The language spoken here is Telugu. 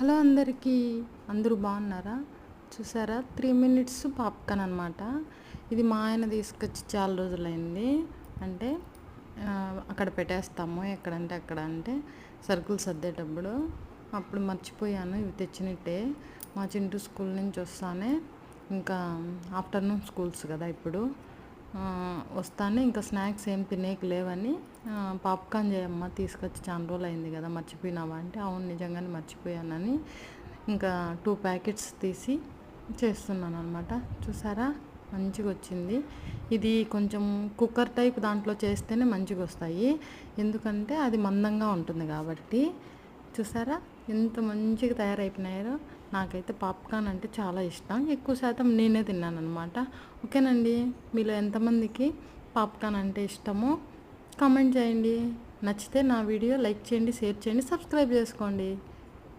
హలో అందరికీ అందరూ బాగున్నారా? చూసారా? త్రీ మినిట్స్ పాప్కార్న్ అనమాట ఇది మా ఆయన తీసుకొచ్చి చాలా రోజులైంది. అంటే అక్కడ పెట్టేస్తాము. ఎక్కడంటే అక్కడ అంటే సరుకులు సర్దేటప్పుడు. అప్పుడు మర్చిపోయాను. ఇవి తెచ్చినట్టే. మా చింటూ స్కూల్ నుంచి వస్తానే. ఇంకా ఆఫ్టర్నూన్ స్కూల్స్ కదా ఇప్పుడు. వస్తానే ఇంకా స్నాక్స్ ఏం తినేకి లేవని పాప్కార్న్ చేయమ్మా తీసుకొచ్చి చాలా రోజులు అయింది కదా మర్చిపోయినావా అంటే అవును నిజంగానే మర్చిపోయానని ఇంకా టూ ప్యాకెట్స్ తీసి చేస్తున్నాను అనమాట చూసారా? మంచిగా వచ్చింది ఇది కొంచెం కుక్కర్ టైప్ దాంట్లో చేస్తేనే మంచిగా వస్తాయి ఎందుకంటే అది మందంగా ఉంటుంది కాబట్టి చూసారా? ఎంత మంచిగా తయారైపోయినాయో. నాకైతే పాప్కార్న్ అంటే చాలా ఇష్టం. ఎక్కువ శాతం నేనే తిన్నాను అనమాట ఓకేనండి? మీలో ఎంతమందికి పాప్కార్న్ అంటే ఇష్టమో కామెంట్ చేయండి. నచ్చితే నా వీడియో లైక్ చేయండి షేర్ చేయండి సబ్స్క్రైబ్ చేసుకోండి.